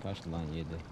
karşılanıydı.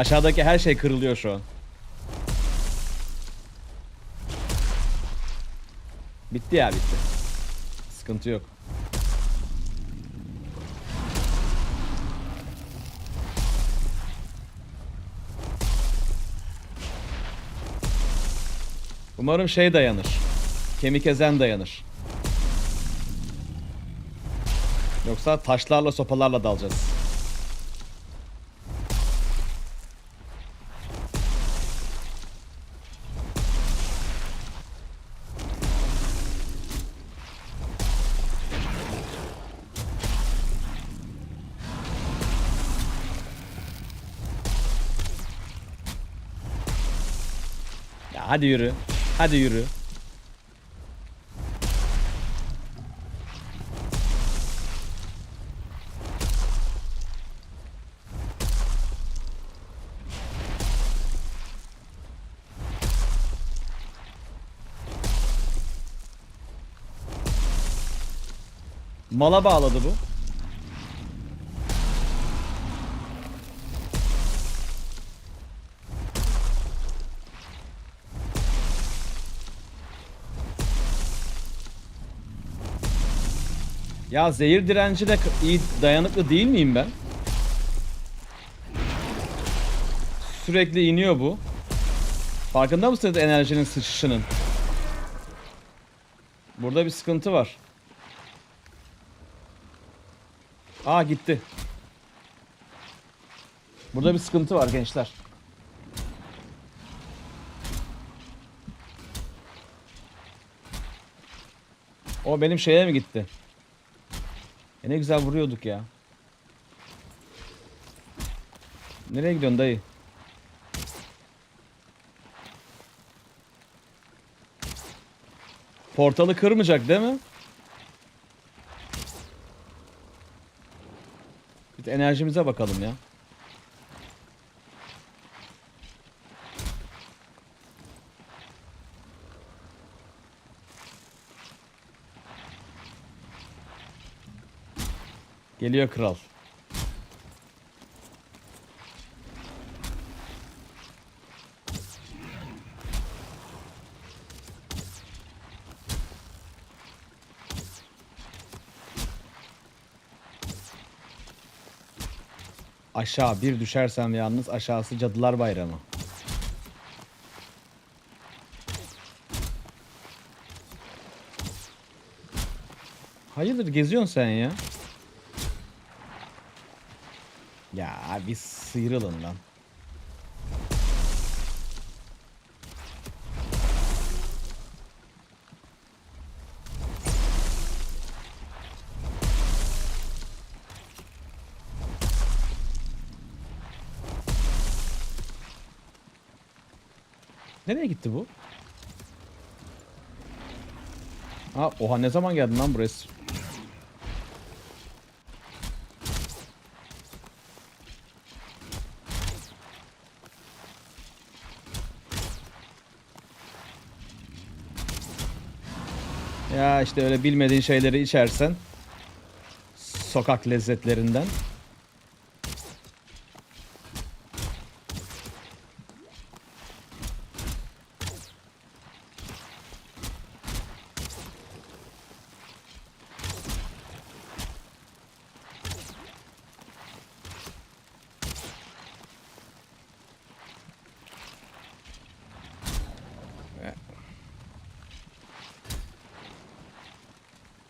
Aşağıdaki her şey kırılıyor şu an. Bitti ya bitti. Sıkıntı yok. Umarım şey dayanır. Kemik ezen dayanır. Yoksa taşlarla sopalarla dalacağız. Hadi yürü. Hadi yürü. Mala bağladı bu. Ya zehir direnci de iyi dayanıklı değil miyim ben? Sürekli iniyor bu. Farkında mısınız enerjinin sıçışının? Burada bir sıkıntı var. Aa gitti. Burada bir sıkıntı var gençler. O benim şeye mi gitti? E ne güzel vuruyorduk ya. Nereye gidiyorsun dayı? Portalı kırmayacak değil mi? Bir enerjimize bakalım ya. Geliyor kral. Aşağı bir düşersem yalnız aşağısı Cadılar Bayramı. Hayırdır geziyorsun sen ya? Ya bir sıyrılın lan. Nereye gitti bu? Ha, oha ne zaman geldin lan burası? Ya işte öyle bilmediğin şeyleri içersen sokak lezzetlerinden.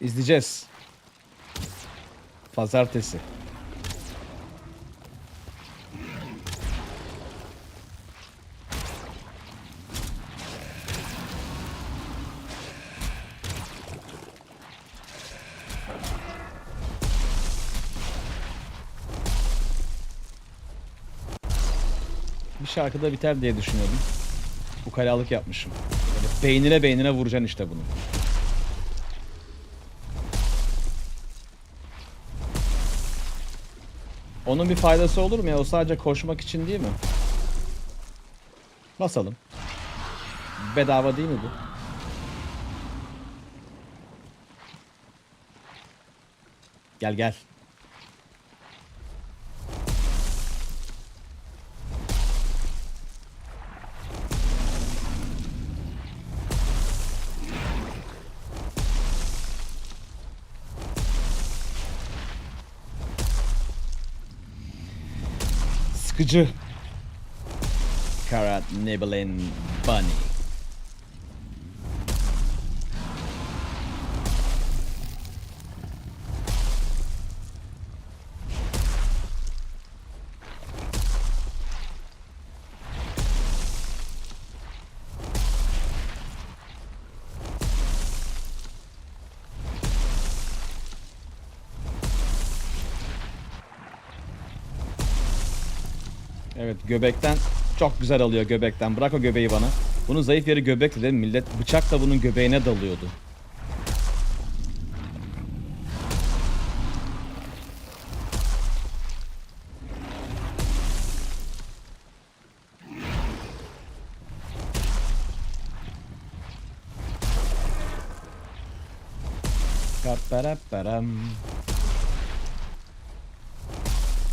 İzleyeceğiz. Pazartesi. Bir şarkıda biter diye düşünüyordum. Bu kalalık yapmışım. Böyle beynine beynine vuracaksın işte bunu. Onun bir faydası olur mu ya? O sadece koşmak için değil mi? Basalım. Bedava değil mi bu? Gel gel. Sıkıcı. Karat Nibbling Bunny. Evet göbekten çok güzel alıyor göbekten. Bırak o göbeği bana. Bunun zayıf yeri göbekti değil mi? Millet bıçakla bunun göbeğine dalıyordu.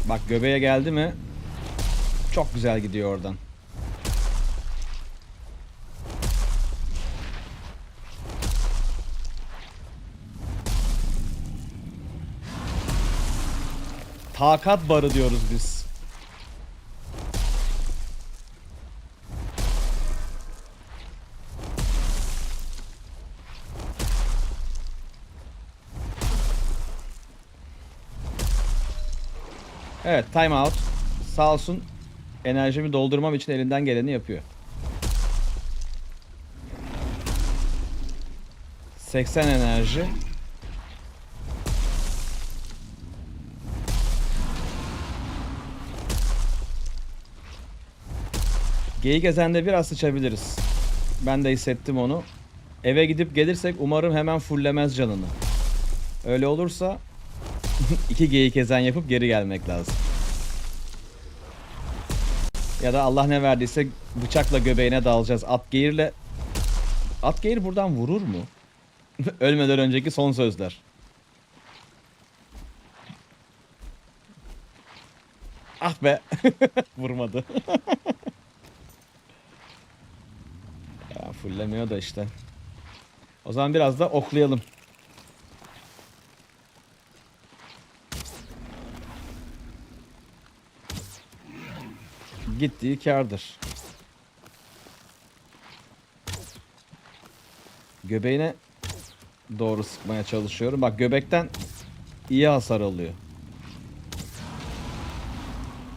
Bak göbeğe geldi mi çok güzel gidiyor oradan. Takat barı diyoruz biz. Evet, time out. Sağ olsun enerjimi doldurmam için elinden geleni yapıyor. 80 enerji. Geyik ezende biraz sıçabiliriz. Ben de hissettim onu. Eve gidip gelirsek umarım hemen fullemez canını. Öyle olursa iki geyik ezen yapıp geri gelmek lazım. Ya da Allah ne verdiyse bıçakla göbeğine dalacağız. At geğirle... At geğir buradan vurur mu? Ölmeden önceki son sözler. Ah be. Vurmadı. ya fullemiyor da işte. O zaman biraz da oklayalım. Gittiği kardır. Göbeğine doğru sıkmaya çalışıyorum. Bak göbekten iyi hasar alıyor.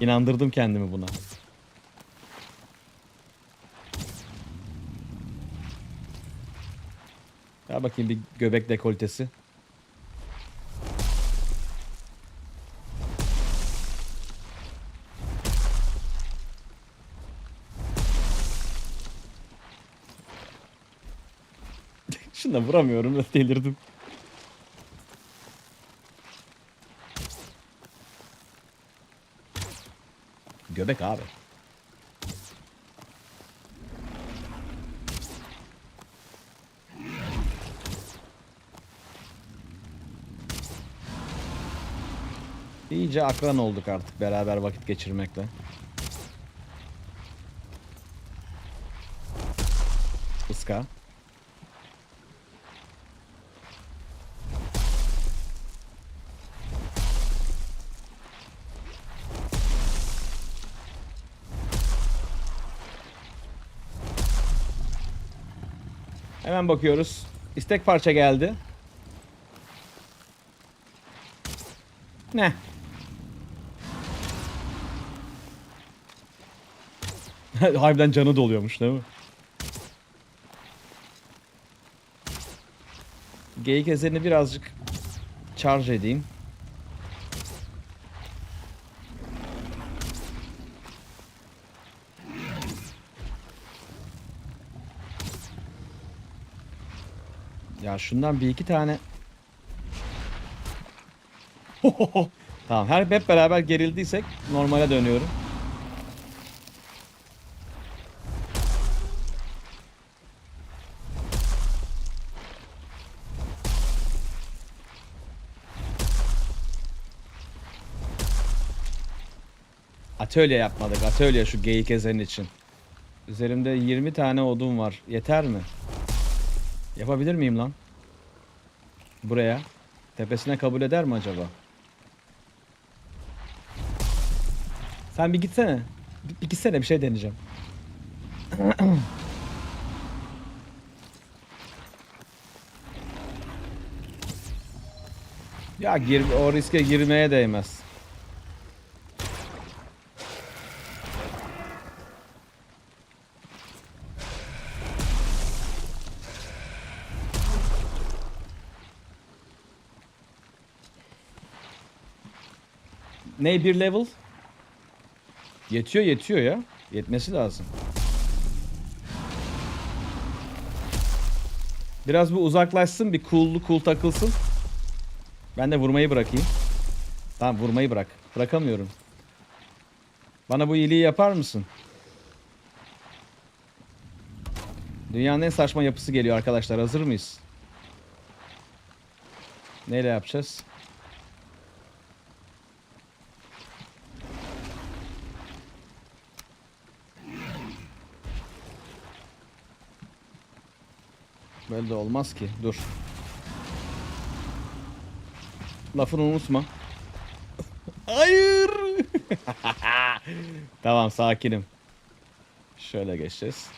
İnandırdım kendimi buna. Ya bakayım bir göbek dekoltesi. Şuna vuramıyorum da delirdim. Göbek abi. İyice akran olduk artık beraber vakit geçirmekle. Iska. Hemen bakıyoruz. İstek parça geldi. Ne? Harbiden canı doluyormuş değil mi? Geyik ezerini birazcık charge edeyim. Ya şundan bir iki tane. tamam her hep beraber gerildiysek normale dönüyorum. Atölye yapmadık. Atölye şu geyik ezen için. Üzerimde 20 tane odun var. Yeter mi? Yapabilir miyim lan? Buraya. Tepesine kabul eder mi acaba? Sen bir gitsene. Bir, bir gitsene bir şey deneyeceğim. ya gir, o riske girmeye değmez. Ne bir level? Yetiyor yetiyor ya. Yetmesi lazım. Biraz bu uzaklaşsın bir cool'lu cool takılsın. Ben de vurmayı bırakayım. Tamam vurmayı bırak. Bırakamıyorum. Bana bu iyiliği yapar mısın? Dünyanın en saçma yapısı geliyor arkadaşlar. Hazır mıyız? Neyle yapacağız? Böyle de olmaz ki. Dur. Lafını unutma. Hayır. tamam sakinim. Şöyle geçeceğiz.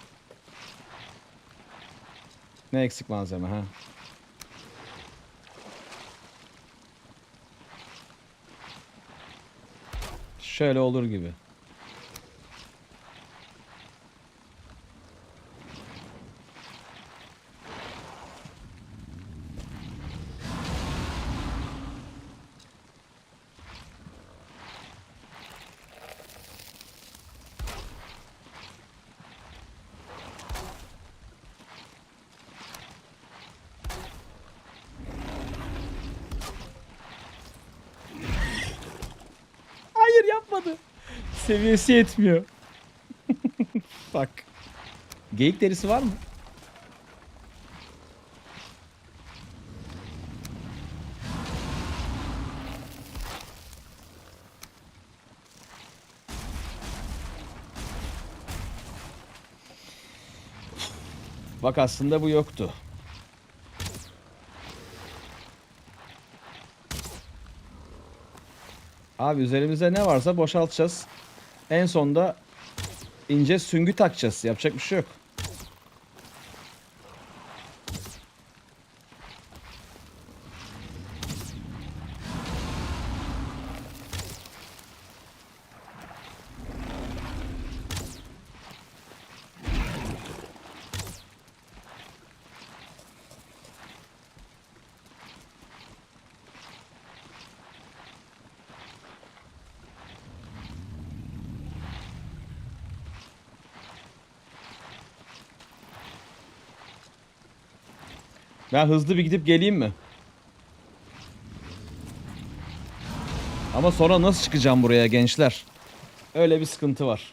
Ne eksik malzeme ha? Şöyle olur gibi. Hayır yapmadı. Seviyesi yetmiyor. Bak. Geyik derisi var mı? Bak aslında bu yoktu. Abi üzerimize ne varsa boşaltacağız. En sonda ince süngü takacağız. Yapacak bir şey yok. Ben hızlı bir gidip geleyim mi? Ama sonra nasıl çıkacağım buraya gençler? Öyle bir sıkıntı var.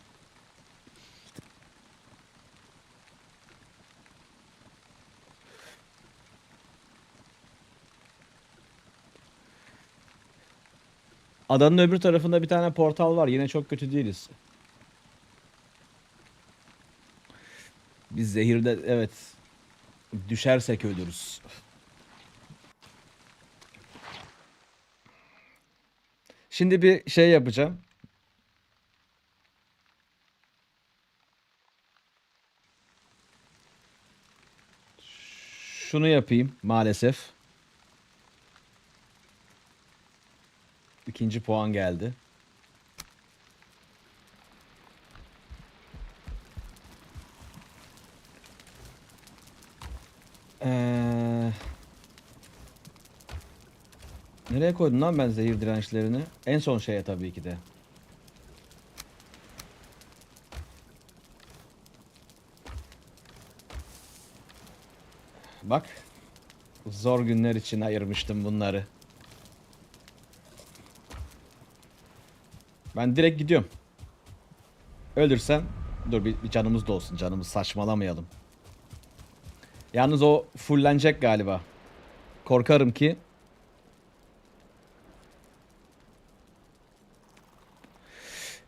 Adanın öbür tarafında bir tane portal var. Yine çok kötü değiliz. Biz zehirde evet düşersek ölürüz. Şimdi bir şey yapacağım. Şunu yapayım maalesef. İkinci puan geldi. Ee, nereye koydum lan ben zehir dirençlerini? En son şeye tabii ki de. Bak. Zor günler için ayırmıştım bunları. Ben direkt gidiyorum. Ölürsem dur bir, bir canımız da olsun. Canımız saçmalamayalım. Yalnız o fullenecek galiba. Korkarım ki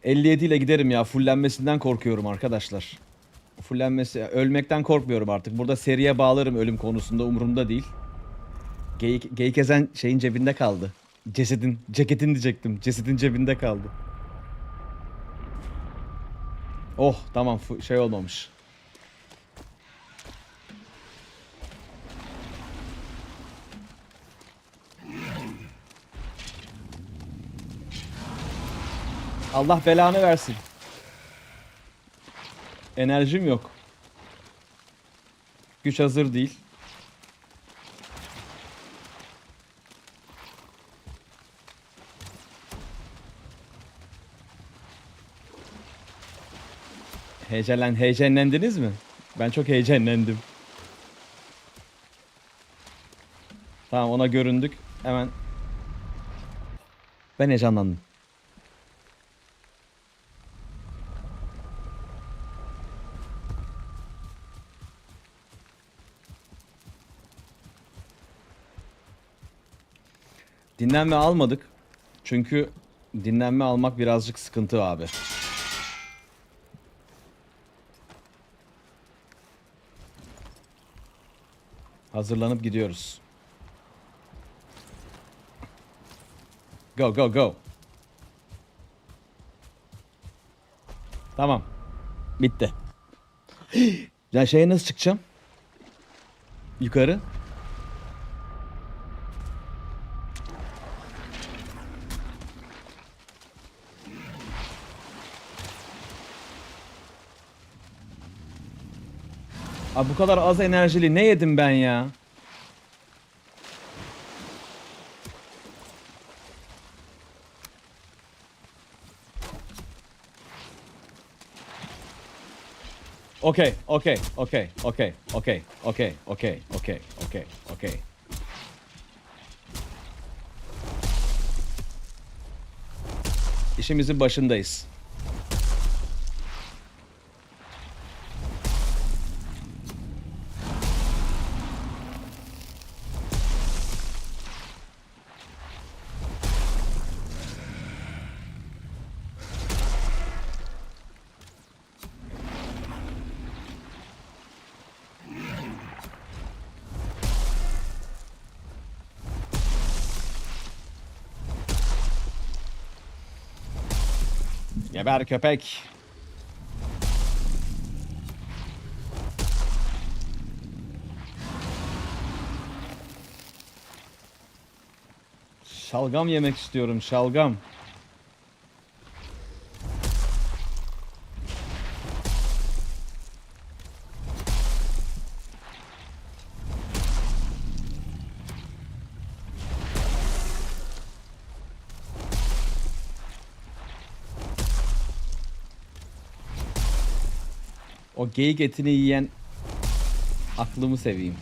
...57 ile giderim ya. Fullenmesinden korkuyorum arkadaşlar. Fullenmesi... Ölmekten korkmuyorum artık. Burada seriye bağlarım ölüm konusunda. Umurumda değil. Geyik, geyik ezen şeyin cebinde kaldı. Cesedin, ceketin diyecektim. Cesedin cebinde kaldı. Oh tamam şey olmamış. Allah belanı versin. Enerjim yok. Güç hazır değil. Heyecanlen heyecanlendiniz mi? Ben çok heyecanlandım. Tamam ona göründük. Hemen ben heyecanlandım. Dinlenme almadık. Çünkü dinlenme almak birazcık sıkıntı abi. Hazırlanıp gidiyoruz. Go go go. Tamam. Bitti. ya şeye nasıl çıkacağım? Yukarı. Abi bu kadar az enerjili ne yedim ben ya? Okey, okey, okey, okey, okey, okey, okey, okey, okey, okey. İşimizin başındayız. Geber köpek. Şalgam yemek istiyorum, şalgam. Geyik etini yiyen aklımı seveyim.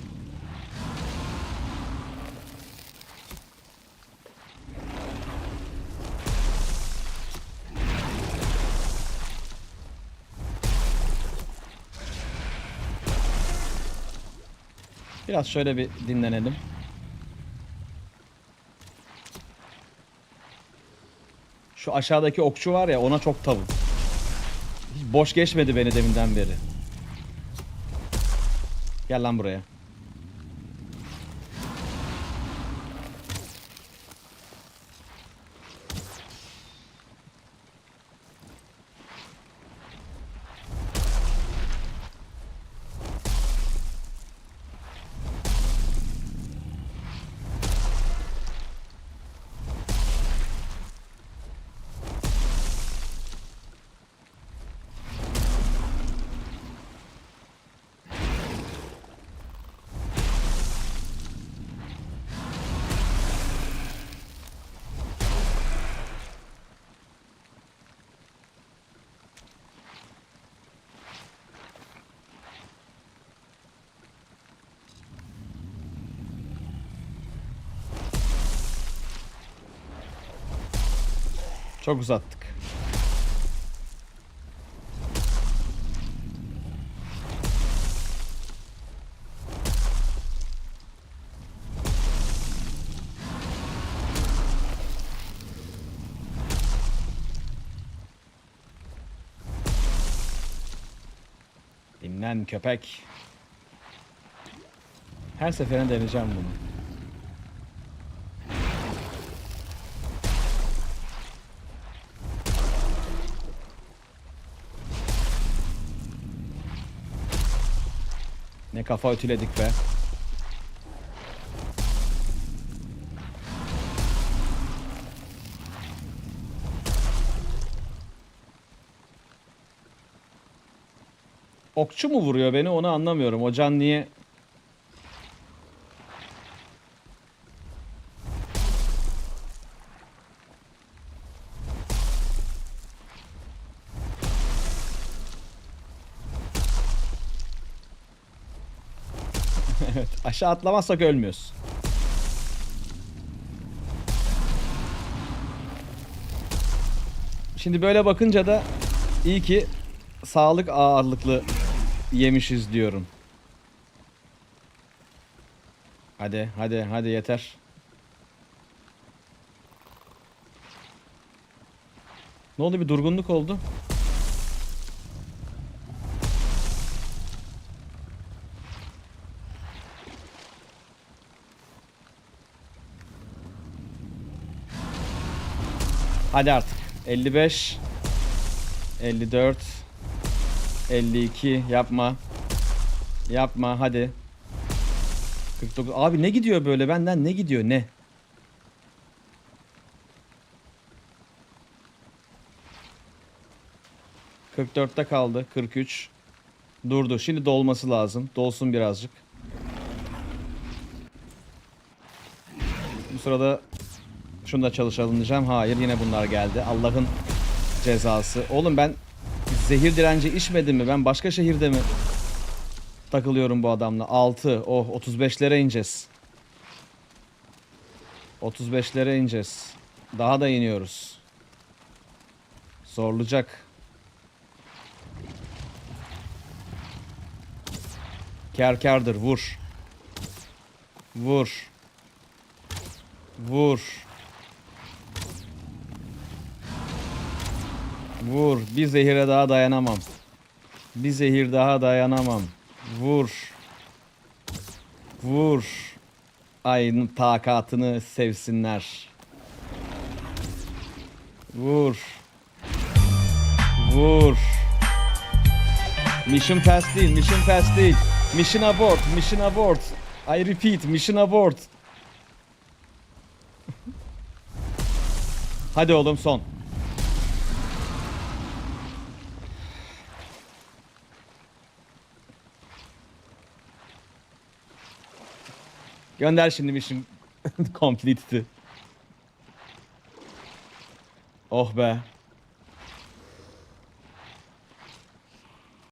Biraz şöyle bir dinlenelim. Şu aşağıdaki okçu var ya ona çok tavuk. Hiç boş geçmedi beni deminden beri. Gel lan buraya. Çok uzattık. Dinlen köpek. Her seferinde deneyeceğim bunu. Ne kafa ütüledik be. Okçu mu vuruyor beni onu anlamıyorum. O can niye... evet aşağı atlamazsak ölmüyoruz. Şimdi böyle bakınca da iyi ki sağlık ağırlıklı yemişiz diyorum. Hadi hadi hadi yeter. Ne oldu bir durgunluk oldu? Hadi artık. 55 54 52 yapma. Yapma hadi. 49 Abi ne gidiyor böyle benden ne gidiyor ne? ...44'te kaldı. 43. Durdu. Şimdi dolması lazım. Dolsun birazcık. Bu sırada şunu da çalışalım diyeceğim. Hayır yine bunlar geldi. Allah'ın cezası. Oğlum ben zehir direnci içmedim mi? Ben başka şehirde mi takılıyorum bu adamla? 6. Oh 35'lere ineceğiz. 35'lere ineceğiz. Daha da iniyoruz. Zorlayacak. Kar kardır vur. Vur. Vur. Vur. Bir zehire daha dayanamam. Bir zehir daha dayanamam. Vur. Vur. Ayın takatını sevsinler. Vur. Vur. Mission pass değil, mission pass değil. Mission abort, mission abort. I repeat, mission abort. Hadi oğlum son. Gönder şimdi mission completed'i. Oh be.